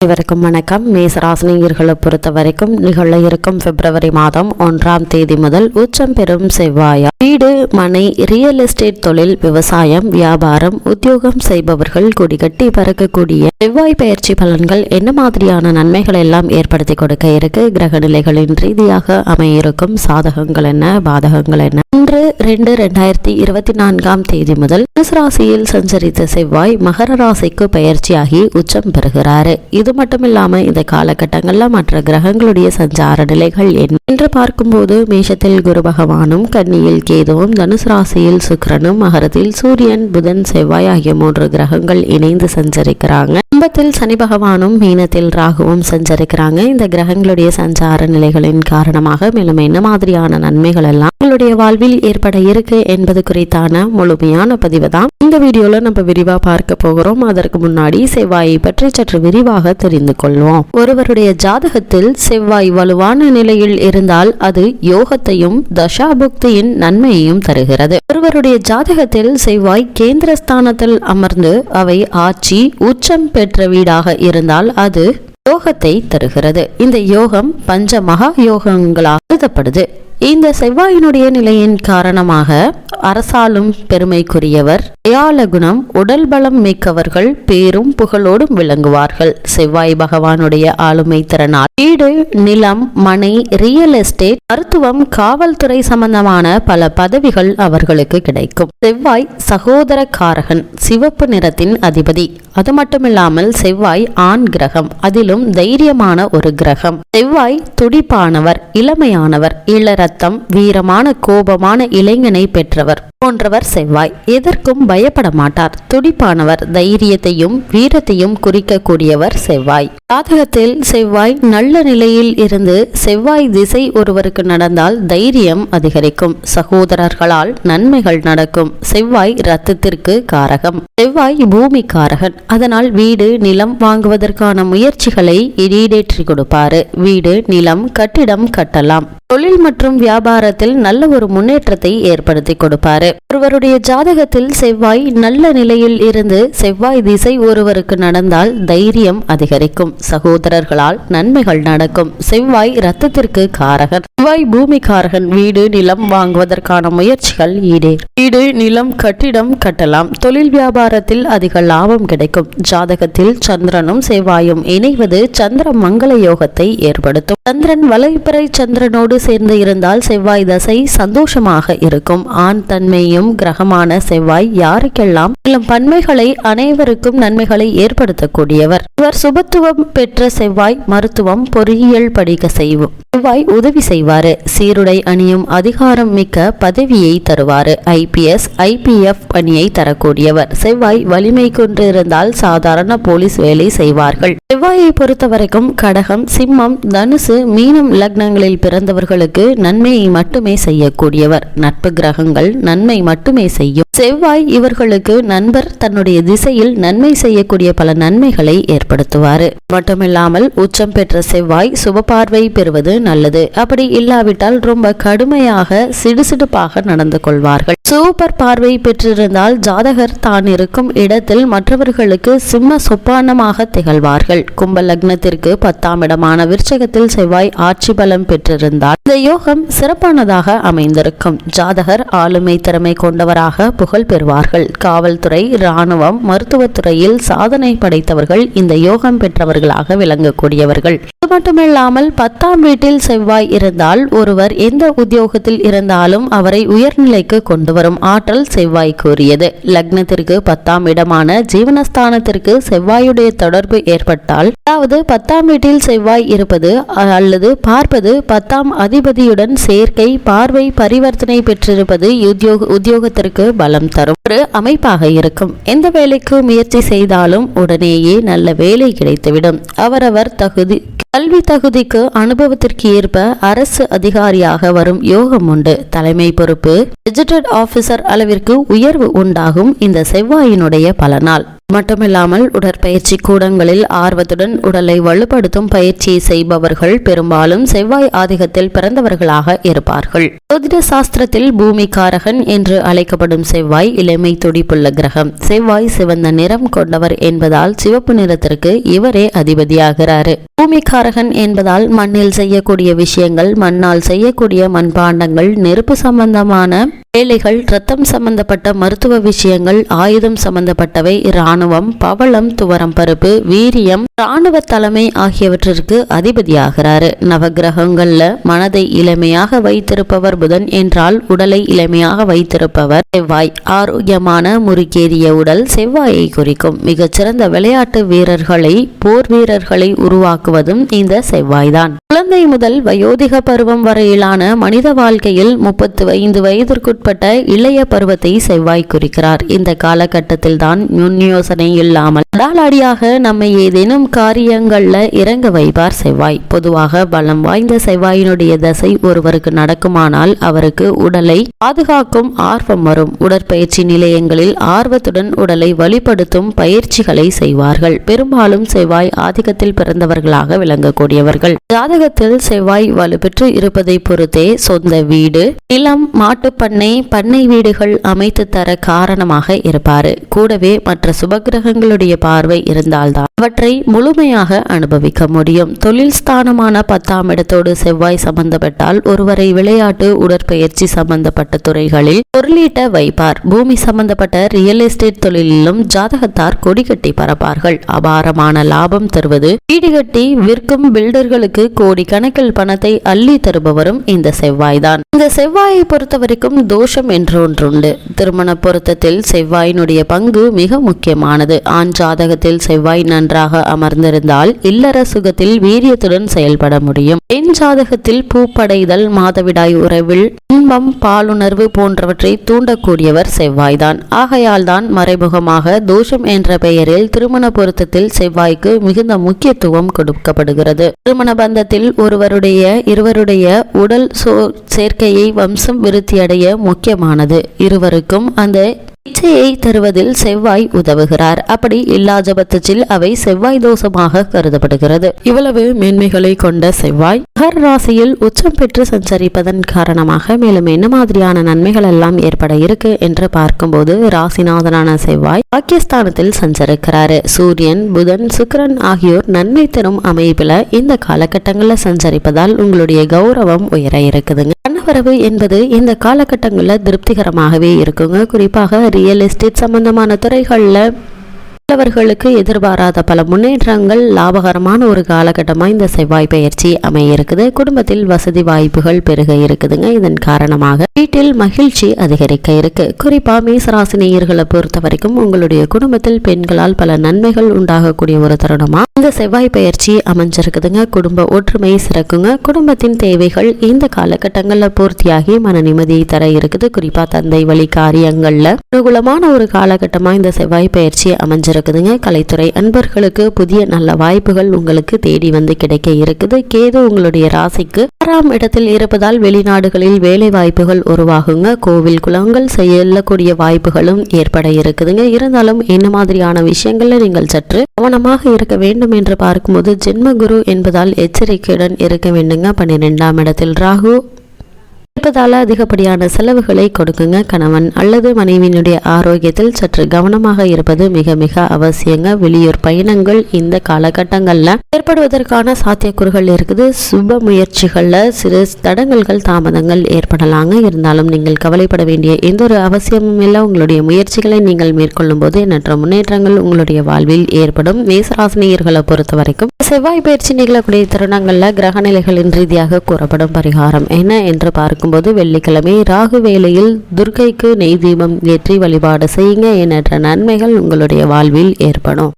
அனைவருக்கும் வணக்கம். மேசராசினியர்களை பொறுத்த வரைக்கும் நிகழ இருக்கும் பிப்ரவரி மாதம் ஒன்றாம் தேதி முதல் உச்சம் பெறும் செவ்வாயா வீடு மனை ரியல் எஸ்டேட் தொழில் விவசாயம் வியாபாரம் உத்தியோகம் செய்பவர்கள் குடிகட்டி பறக்கக்கூடிய செவ்வாய் பயிற்சி பலன்கள் என்ன மாதிரியான நன்மைகள் எல்லாம் ஏற்படுத்தி கொடுக்க இருக்கு? கிரக நிலைகளின் ரீதியாக அமையிருக்கும் சாதகங்கள் என்ன? பாதகங்கள் என்ன? ஒன்று ரெண்டு ரெண்டாயிரத்தி இருபத்தி நான்காம் தேதி முதல் ராசியில் சஞ்சரித்த செவ்வாய் மகர ராசிக்கு பயிற்சியாகி உச்சம் பெறுகிறாரு. இது மட்டும் இந்த காலகட்டங்களில் மற்ற கிரகங்களுடைய சஞ்சார நிலைகள் என்ன? என்று பார்க்கும்போது மேஷத்தில் குரு பகவானும் கன்னியில் கேதுவும் தனுசு ராசியில் சுக்கிரனும் மகரத்தில் சூரியன் புதன் செவ்வாய் ஆகிய மூன்று கிரகங்கள் இணைந்து சஞ்சரிக்கிறாங்க. கும்பத்தில் சனி பகவானும் மீனத்தில் ராகுவும் சஞ்சரிக்கிறாங்க. இந்த கிரகங்களுடைய சஞ்சார நிலைகளின் காரணமாக மேலும் என்ன மாதிரியான நன்மைகள் எல்லாம் உங்களுடைய வாழ்வில் ஏற்பட இருக்கு என்பது குறித்தான முழுமையான பதிவு தான். இந்த வீடியோல நம்ம விரிவா பார்க்க போகிறோம். அதற்கு முன்னாடி செவ்வாயை பற்றி சற்று விரிவாக தெரிந்து கொள்வோம் ஒருவருடைய ஜாதகத்தில் செவ்வாய் வலுவான நிலையில் இருந்தால் அது யோகத்தையும் தசாபுக்தியின் நன்மையையும் தருகிறது. ஒருவருடைய ஜாதகத்தில் செவ்வாய் கேந்திரஸ்தானத்தில் அமர்ந்து அவை ஆட்சி உச்சம் பெற்ற வீடாக இருந்தால் அது யோகத்தை தருகிறது. இந்த யோகம் பஞ்ச மகா யோகங்களாக கருதப்படுது இந்த செவ்வாயினுடைய நிலையின் காரணமாக அரசாலும் பெருமைக்குரியவர். தயால குணம் உடல் பலம் மிக்கவர்கள் பேரும் புகழோடும் விளங்குவார்கள். செவ்வாய் பகவானுடைய ஆளுமை திறனால் வீடு நிலம் மனை ரியல் எஸ்டேட் மருத்துவம் காவல்துறை சம்பந்தமான பல பதவிகள் அவர்களுக்கு கிடைக்கும். செவ்வாய் சகோதர காரகன் சிவப்பு நிறத்தின் அதிபதி. அது மட்டுமில்லாமல் செவ்வாய் ஆண் கிரகம் அதிலும் தைரியமான ஒரு கிரகம். செவ்வாய் துடிப்பானவர் இளமையானவர் இளர ரத்தம் வீரமான கோபமான இளைஞனை பெற்றவர். போன்றவர் செவ்வாய். எதற்கும் பயப்பட மாட்டார். துடிப்பானவர் தைரியத்தையும் வீரத்தையும் குறிக்கக்கூடியவர் செவ்வாய். ஜாதகத்தில் செவ்வாய் நல்ல நிலையில் இருந்து செவ்வாய் திசை ஒருவருக்கு நடந்தால் தைரியம் அதிகரிக்கும். சகோதரர்களால் நன்மைகள் நடக்கும். செவ்வாய் ரத்தத்திற்கு காரகம். செவ்வாய் பூமி காரகன். அதனால் வீடு நிலம் வாங்குவதற்கான முயற்சிகளை ஈடேற்றி கொடுப்பாரு. வீடு நிலம் கட்டிடம் கட்டலாம். தொழில் மற்றும் வியாபாரத்தில் நல்ல ஒரு முன்னேற்றத்தை ஏற்படுத்தி கொடுப்பாரு. ஒருவருடைய ஜாதகத்தில் செவ்வாய் நல்ல நிலையில் இருந்து செவ்வாய் திசை ஒருவருக்கு நடந்தால் தைரியம் அதிகரிக்கும். சகோதரர்களால் நன்மைகள் நடக்கும். செவ்வாய் ரத்தத்திற்கு காரகன் செவ்வாய் பூமிகாரகன் வீடு நிலம் வாங்குவதற்கான முயற்சிகள் ஈடே. வீடு நிலம் கட்டிடம் கட்டலாம். தொழில் வியாபாரத்தில் அதிக லாபம் கிடைக்கும். ஜாதகத்தில் சந்திரனும் செவ்வாயும் இணைவது சந்திர மங்கள யோகத்தை ஏற்படுத்தும். சந்திரன் வலைப்பறை சந்திரனோடு சேர்ந்து இருந்தால் இருந்தால் செவ்வாய் தசை சந்தோஷமாக இருக்கும். ஆண் தன்மையும் கிரகமான செவ்வாய் யாருக்கெல்லாம் பன்மைகளை அனைவருக்கும் நன்மைகளை ஏற்படுத்தக்கூடியவர். இவர் சுபத்துவம் பெற்ற செவ்வாய் மருத்துவம் பொறியியல் படிக்க செய்வோம் செவ்வாய் உதவி செய்வாரு. சீருடை அணியும் அதிகாரம் மிக்க பதவியை தருவாரு. ஐபிஎஸ் ஐபிஎஃப் பணியை தரக்கூடியவர். செவ்வாய் வலிமை கொண்டிருந்தால் சாதாரண போலீஸ் வேலை செய்வார்கள். செவ்வாயை பொறுத்தவரைக்கும் கடகம் சிம்மம் தனுசு மீனம் லக்னங்களில் பிறந்தவர்களுக்கு நன் நன்மையை மட்டுமே செய்யக்கூடியவர். நட்பு கிரகங்கள் நன்மை மட்டுமே செய்யும். செவ்வாய் இவர்களுக்கு நண்பர் தன்னுடைய திசையில் நன்மை செய்யக்கூடிய பல நன்மைகளை ஏற்படுத்துவார். மட்டுமில்லாமல் உச்சம் பெற்ற செவ்வாய் சுபபார்வை பெறுவது நல்லது. அப்படி இல்லாவிட்டால் ரொம்ப கடுமையாக சிடுசிடுப்பாக நடந்து கொள்வார்கள். சூப்பர் பார்வை பெற்றிருந்தால் ஜாதகர் தான் இருக்கும் இடத்தில் மற்றவர்களுக்கு சிம்ம சொப்பானமாக திகழ்வார்கள். கும்ப லக்னத்திற்கு பத்தாம் இடமான விருச்சகத்தில் செவ்வாய் ஆட்சி பலம் பெற்றிருந்தால் இந்த யோகம் சிறப்பானதாக அமைந்திருக்கும். ஜாதகர் ஆளுமை திறமை கொண்டவராக புகழ் பெறுவார்கள். காவல்துறை இராணுவம் மருத்துவத்துறையில் சாதனை படைத்தவர்கள் இந்த யோகம் பெற்றவர்களாக விளங்கக்கூடியவர்கள். இது மட்டுமில்லாமல் பத்தாம் வீட்டில் செவ்வாய் இருந்தால் ஒருவர் எந்த உத்தியோகத்தில் இருந்தாலும் அவரை உயர்நிலைக்கு கொண்டு வரும் ஆற்றல் செவ்வாய் கூறியது லக்னத்திற்கு பத்தாம் இடமான ஜீவனஸ்தானத்திற்கு செவ்வாயுடைய தொடர்பு ஏற்பட்டால் அதாவது பத்தாம் வீட்டில் செவ்வாய் இருப்பது அல்லது பார்ப்பது பத்தாம் அதிபதியுடன் சேர்க்கை பார்வை பரிவர்த்தனை பெற்றிருப்பது உத்தியோக உத்தியோகத்திற்கு பலம் தரும். ஒரு அமைப்பாக இருக்கும். எந்த வேலைக்கு முயற்சி செய்தாலும் உடனேயே நல்ல வேலை கிடைத்துவிடும். அவரவர் தகுதி கல்வி தகுதிக்கு அனுபவத்திற்கு ஏற்ப அரசு அதிகாரியாக வரும் யோகம் உண்டு. தலைமை பொறுப்பு கெஜெட்டட் ஆபீசர் அளவிற்கு உயர்வு உண்டாகும் இந்த செவ்வாயினுடைய பலனால். மட்டுமில்லாமல் உடற்பயிற்சி கூடங்களில் ஆர்வத்துடன் உடலை வலுப்படுத்தும் பயிற்சியை செய்பவர்கள் பெரும்பாலும் செவ்வாய் ஆதிக்கத்தில் பிறந்தவர்களாக இருப்பார்கள். ஜோதிட சாஸ்திரத்தில் பூமிகாரகன் என்று அழைக்கப்படும் செவ்வாய் இளமை துடிப்புள்ள கிரகம். செவ்வாய் சிவந்த நிறம் கொண்டவர் என்பதால் சிவப்பு நிறத்திற்கு இவரே அதிபதியாகிறாரு. பூமிகாரகன் என்பதால் மண்ணில் செய்யக்கூடிய விஷயங்கள் மண்ணால் செய்யக்கூடிய மண்பாண்டங்கள் நெருப்பு சம்பந்தமான வேலைகள் ரத்தம் சம்பந்தப்பட்ட மருத்துவ விஷயங்கள் ஆயுதம் சம்பந்தப்பட்டவை இராணுவம் பவளம் துவரம் பருப்பு வீரியம் இராணுவ தலைமை ஆகியவற்றிற்கு அதிபதியாகிறாரு. நவகிரகங்கள்ல மனதை இளமையாக வைத்திருப்பவர் புதன் என்றால் உடலை இளமையாக வைத்திருப்பவர் செவ்வாய். ஆரோக்கியமான முறுக்கேறிய உடல் செவ்வாயை குறிக்கும். மிகச்சிறந்த விளையாட்டு வீரர்களை போர் வீரர்களை உருவாக்குவதும் இந்த செவ்வாய்தான். குழந்தை முதல் வயோதிக பருவம் வரையிலான மனித வாழ்க்கையில் முப்பத்து ஐந்து வயதிற்குட்பட்ட இளைய பருவத்தை செவ்வாய் குறிக்கிறார். இந்த காலகட்டத்தில் தான் முன் யோசனை இல்லாமல் அடாலடியாக நம்மை ஏதேனும் காரியங்களில் இறங்க வைப்பார் செவ்வாய். பொதுவாக பலம் வாய்ந்த செவ்வாயினுடைய தசை ஒருவருக்கு நடக்குமானால் அவருக்கு உடலை பாதுகாக்கும் ஆர்வம் வரும். உடற்பயிற்சி நிலையங்களில் ஆர்வத்துடன் உடலை வழிப்படுத்தும் பயிற்சிகளை செய்வார்கள். பெரும்பாலும் செவ்வாய் ஆதிக்கத்தில் பிறந்தவர்களாக விளங்கக்கூடியவர்கள். ஜாதகத்தில் செவ்வாய் வலுப்பெற்று இருப்பதை பொறுத்தே சொந்த வீடு நிலம் மாட்டுப்பண்ணை பண்ணை வீடுகள் அமைத்து தர காரணமாக இருப்பார். கூடவே மற்ற சுப சுபகிரகங்களுடைய பார்வை இருந்தால்தான் அவற்றை முழுமையாக அனுபவிக்க முடியும். தொழில் ஸ்தானமான பத்தாம் இடத்தோடு செவ்வாய் சம்பந்தப்பட்டால் ஒருவரை விளையாட்டு உடற்பயிற்சி சம்பந்தப்பட்ட துறைகளில் பொருளீட்ட வைப்பார். பூமி சம்பந்தப்பட்ட ரியல் எஸ்டேட் தொழிலிலும் ஜாதகத்தார் கொடி கட்டி பரப்பார்கள் அபாரமான லாபம் தருவது வீடு கட்டி விற்கும் பில்டர்களுக்கு கோடி கணக்கில் பணத்தை அள்ளி தருபவரும் இந்த செவ்வாய்தான். இந்த செவ்வாயை பொறுத்தவரைக்கும் தோஷம் என்று ஒன்றுண்டு. திருமண பொருத்தத்தில் செவ்வாயினுடைய பங்கு மிக முக்கியமானது ஆண் ஜாதகத்தில் செவ்வாய் நன்றாக அமர்ந்திருந்தால் இல்லற சுகத்தில் வீரியத்துடன் செயல்பட முடியும். பெண் ஜாதகத்தில் பூப்படைதல் மாதவிடாய் உறவில் இன்பம் பாலுணர்வு போன்றவற்றை தூண்டக்கூடியவர் செவ்வாய்தான். ஆகையால் தான் மறைமுகமாக தோஷம் என்ற பெயரில் திருமண பொருத்தத்தில் செவ்வாய்க்கு மிகுந்த முக்கியத்துவம் கொடுக்கப்படுகிறது. திருமண பந்தத்தில் ஒருவருடைய இருவருடைய உடல் சோ சேர்க்கையை வம்சம் விருத்தியடைய முக்கியமானது. இருவருக்கும் அந்த இச்சையை தருவதில் செவ்வாய் உதவுகிறார். அப்படி இல்லாத பட்சத்தில் அவை செவ்வாய் தோஷமாக கருதப்படுகிறது. இவ்வளவு மேன்மைகளை கொண்ட செவ்வாய் மகர் ராசியில் உச்சம் பெற்று சஞ்சரிப்பதன் காரணமாக மேலும் என்ன மாதிரியான நன்மைகள் எல்லாம் ஏற்பட இருக்கு என்று பார்க்கும்போது ராசிநாதனான செவ்வாய் பாகிஸ்தானத்தில் சஞ்சரிக்கிறாரு. சூரியன் புதன் சுக்கிரன் ஆகியோர் நன்மை தரும் அமைப்பில இந்த காலகட்டங்களில் சஞ்சரிப்பதால் உங்களுடைய கௌரவம் உயர இருக்குதுங்க. பணவரவு என்பது இந்த காலகட்டங்களில் திருப்திகரமாகவே இருக்குங்க. குறிப்பாக ரியல் எஸ்டேட் சம்பந்தமான துறைகளில் உள்ளவர்களுக்கு எதிர்பாராத பல முன்னேற்றங்கள் லாபகரமான ஒரு காலகட்டமாக இந்த செவ்வாய் பயிற்சி அமைய இருக்குது. குடும்பத்தில் வசதி வாய்ப்புகள் பெருக இருக்குதுங்க. இதன் காரணமாக வீட்டில் மகிழ்ச்சி அதிகரிக்க இருக்கு. குறிப்பா மேசராசினியர்களை பொறுத்த வரைக்கும் உங்களுடைய குடும்பத்தில் பெண்களால் பல நன்மைகள் உண்டாகக்கூடிய ஒரு தருணமா? இந்த செவ்வாய் பயிற்சி அமைஞ்சிருக்குதுங்க. குடும்ப ஒற்றுமை சிறக்குங்க. குடும்பத்தின் தேவைகள் இந்த காலகட்டங்களில் பூர்த்தியாகி மன நிம்மதியை தர இருக்குது. குறிப்பா தந்தை வழி காரியங்கள்ல அனுகூலமான ஒரு காலகட்டமா இந்த செவ்வாய் பயிற்சி அமைஞ்சிருக்குதுங்க. கலைத்துறை அன்பர்களுக்கு புதிய நல்ல வாய்ப்புகள் உங்களுக்கு தேடி வந்து கிடைக்க இருக்குது. கேது உங்களுடைய ராசிக்கு ஆறாம் இடத்தில் இருப்பதால் வெளிநாடுகளில் வேலை வாய்ப்புகள் உருவாகுங்க. கோவில் குளங்கள் செல்லக்கூடிய வாய்ப்புகளும் ஏற்பட இருக்குதுங்க. இருந்தாலும் என்ன மாதிரியான விஷயங்கள்ல நீங்கள் சற்று கவனமாக இருக்க வேண்டும் என்று பார்க்கும்போது ஜென்ம குரு என்பதால் எச்சரிக்கையுடன் இருக்க வேண்டுங்க. பன்னிரெண்டாம் இடத்தில் ராகு. இருப்பதால அதிகப்படியான செலவுகளை கொடுக்குங்க கணவன். அல்லது மனைவியினுடைய ஆரோக்கியத்தில் சற்று கவனமாக இருப்பது மிக மிக அவசியங்க. வெளியூர் பயணங்கள் இந்த காலகட்டங்களில் ஏற்படுவதற்கான சாத்தியக்கூறுகள் இருக்குது. சுப முயற்சிகளில் சிறு தடங்கல்கள் தாமதங்கள் ஏற்படலாங்க. இருந்தாலும் நீங்கள் கவலைப்பட வேண்டிய எந்த ஒரு அவசியமும் இல்லை. உங்களுடைய முயற்சிகளை நீங்கள் மேற்கொள்ளும் போது எண்ணற்ற முன்னேற்றங்கள் உங்களுடைய வாழ்வில் ஏற்படும். மேசராசினியர்களை பொறுத்த வரைக்கும் செவ்வாய் பயிற்சி நிகழக்கூடிய தருணங்களில் கிரகநிலைகளின் ரீதியாக கூறப்படும் பரிகாரம் என்ன என்று பார்க்கும்போது வெள்ளிக்கிழமை ராகு வேளையில் துர்க்கைக்கு நெய் தீபம் ஏற்றி வழிபாடு செய்யுங்க எண்ணற்ற நன்மைகள் உங்களுடைய வாழ்வில் ஏற்படும்.